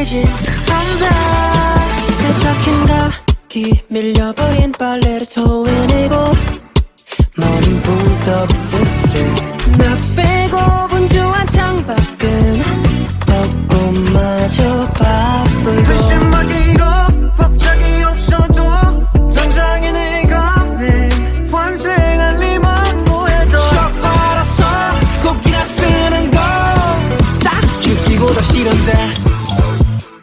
이제 안다 세척인 각이 밀려버린 빨래를 토해내고 머린 불떡이 슥슥 나 빼고 분주한 창밖은 벚꽃마저 바쁘고 한심하기로 갑자기 없어도 당장에 내가 내 환생한 리만 보여도 저 알았어 꼭이라 쓰는 거딱 느끼고 더 싫은데.